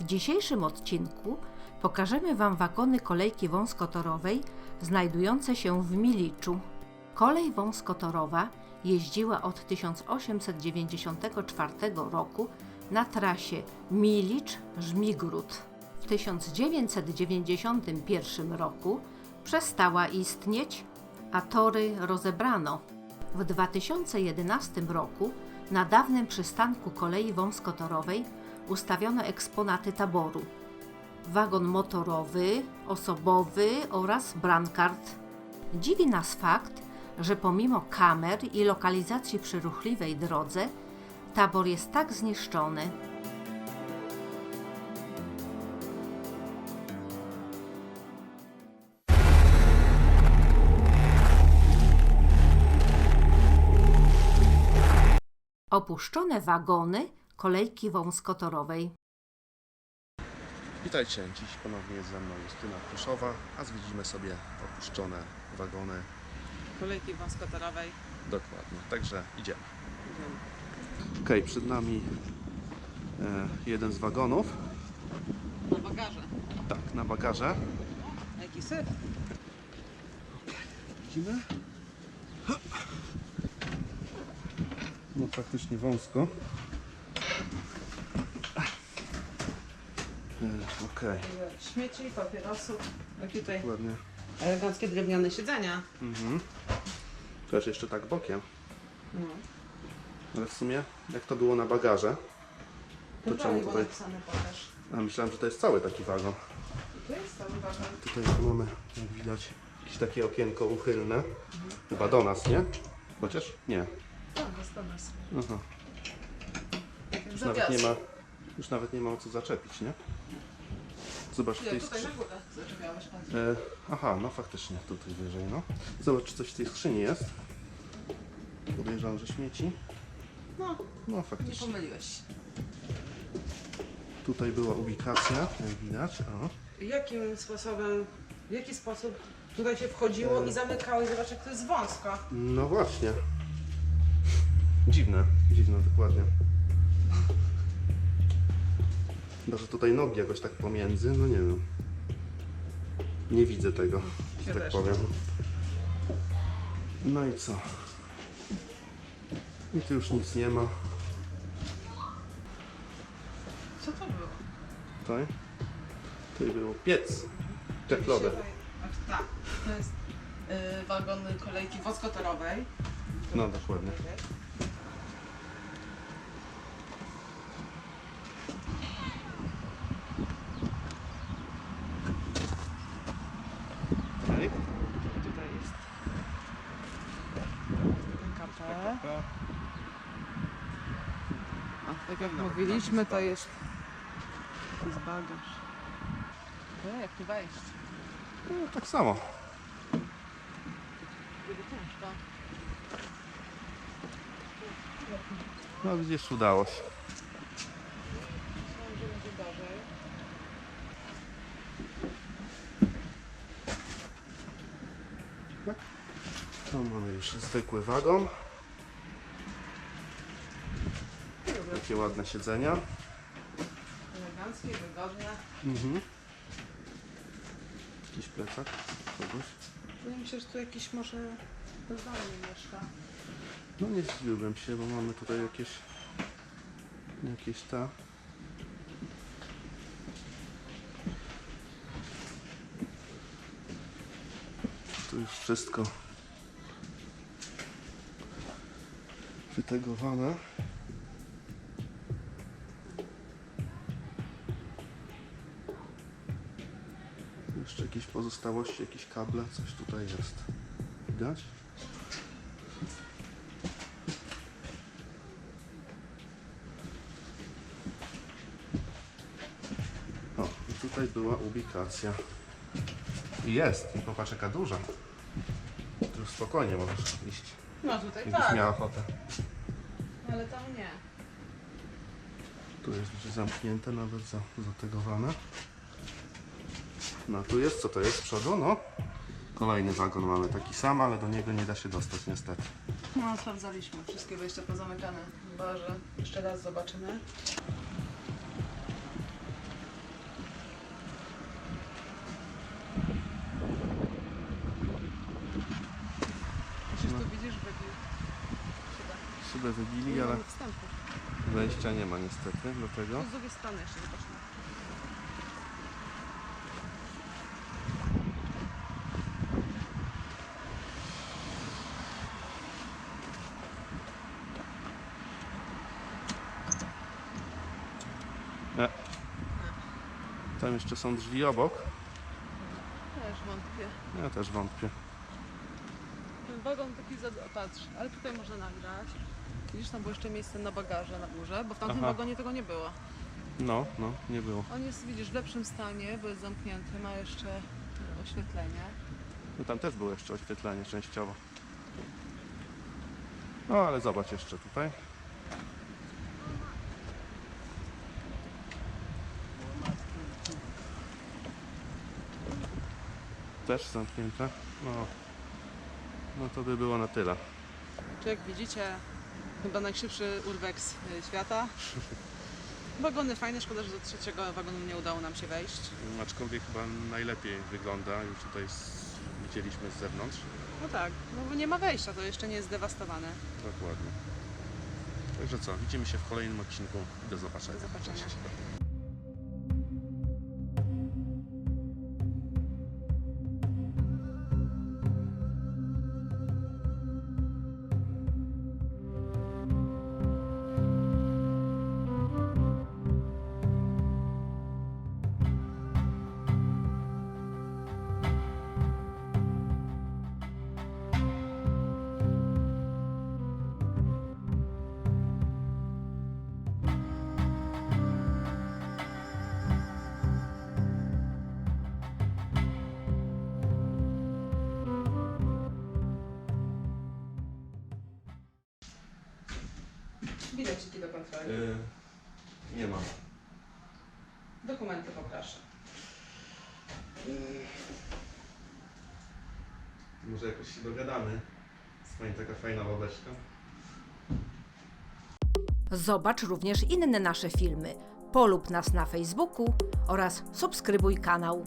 W dzisiejszym odcinku pokażemy Wam wagony kolejki wąskotorowej znajdujące się w Miliczu. Kolej wąskotorowa jeździła od 1894 roku na trasie Milicz-Żmigród. W 1991 roku przestała istnieć, a tory rozebrano. W 2011 roku na dawnym przystanku kolei wąskotorowej ustawiono eksponaty taboru. Wagon motorowy, osobowy oraz brankard. Dziwi nas fakt, że pomimo kamer i lokalizacji przy ruchliwej drodze, tabor jest tak zniszczony. Opuszczone wagony kolejki wąskotorowej. Witajcie, dziś ponownie jest ze mną Justyna Kruszowa, a zwiedzimy sobie opuszczone wagony. Kolejki wąskotorowej. Dokładnie, także idziemy. Okej, przed nami e, jeden z wagonów, Na bagaże. tak, na bagaże. Jaki syf? Widzimy? No faktycznie wąsko. Okej, Śmieci, papierosów. Jakie tutaj ładnie. eleganckie drewniane siedzenia. Mhm. Też jeszcze tak bokiem. No. Ale w sumie, jak to było na bagaże, to czemu było tutaj... napisane pokaż. A myślałem, że to jest cały taki wagon. Tu jest cały bagan. Tutaj mamy, jak widać, jakieś takie okienko uchylne. Chyba do nas, nie? Chociaż nie. Tak, jest do nas. Aha. Już nawet nie ma, już nawet nie ma o co zaczepić, nie? Zobacz w tej skrzyni. E, aha, no faktycznie, tutaj wyżej, no. Zobacz, czy coś w tej skrzyni jest. Podejrzewam, że śmieci. No, No nie faktycznie. pomyliłeś się. Tutaj była ubikacja, jak widać. O. Jakim sposobem, w jaki sposób tutaj się wchodziło i zamykało i zobacz jak to jest wąsko. No właśnie. Dziwne, dziwne, dokładnie. Może tutaj nogi jakoś tak pomiędzy, no nie wiem. Nie widzę tego, że tak powiem. No i co? I tu już nic nie ma. Co to było? Tutaj? Tutaj był piec. Ach, Tak, to jest y, wagon kolejki wąskotorowej. No dokładnie. Tutaj. Tutaj jest KP. A tak jak mówiliśmy, to jest, to jest bagaż. E, jak tu wejść? No, tak samo. Będzie ciężko. No widzisz, udało się. Myślałam, że będzie gorzej. Tu mamy już zwykły wagon. Takie ładne siedzenia. Eleganckie, wygodne. Mhm. Jakiś plecak kogoś. Wydaje mi się, że tu jakiś może bezdomny mieszka. No nie zdziwiłbym się, bo mamy tutaj jakieś jakieś ta tu już wszystko wytegowane. Jakieś pozostałości, jakieś kable, coś tutaj jest. Widać? O, i tutaj była ubikacja. I jest, i popatrz jaka duża. Tu już spokojnie możesz iść, No tutaj jakbyś tak, miała ochotę. ale tam nie. Tu jest gdzieś zamknięte, nawet za, zategowane. No tu jest, co to jest z przodu? No. Kolejny wagon mamy taki sam, ale do niego nie da się dostać niestety. No, sprawdzaliśmy. Wszystkie wejścia pozamykane. Chyba, że jeszcze raz zobaczymy. Przecież tu no. widzisz, wybili szybę. Wybili, ale wejścia nie ma niestety do tego. Z drugiej strony jeszcze. Tam jeszcze są drzwi obok. Też wątpię. Ja też wątpię. Ten wagon taki za... Patrz, ale tutaj można nagrać. Widzisz, tam było jeszcze miejsce na bagaże na górze, bo w tamtym Aha. wagonie tego nie było. No, no, nie było. On jest, widzisz, w lepszym stanie, bo jest zamknięty, ma jeszcze e, oświetlenie. No tam też było jeszcze oświetlenie częściowo. No ale zobacz jeszcze tutaj. Też zamknięte. No, no to by było na tyle. Czy jak widzicie, chyba najszybszy urbex y, świata. Wagony fajne, szkoda, że do trzeciego wagonu nie udało nam się wejść. Aczkolwiek chyba najlepiej wygląda, już tutaj z, widzieliśmy z zewnątrz. No tak, no bo nie ma wejścia, to jeszcze nie jest zdewastowane. Dokładnie. Także co, widzimy się w kolejnym odcinku. Do zobaczenia. Do zobaczenia. Kontroli. Y, nie ma. Dokumenty poproszę. Może jakoś się dogadamy. Jest pani taka fajna babeczka. Zobacz również inne nasze filmy. Polub nas na Facebooku oraz subskrybuj kanał.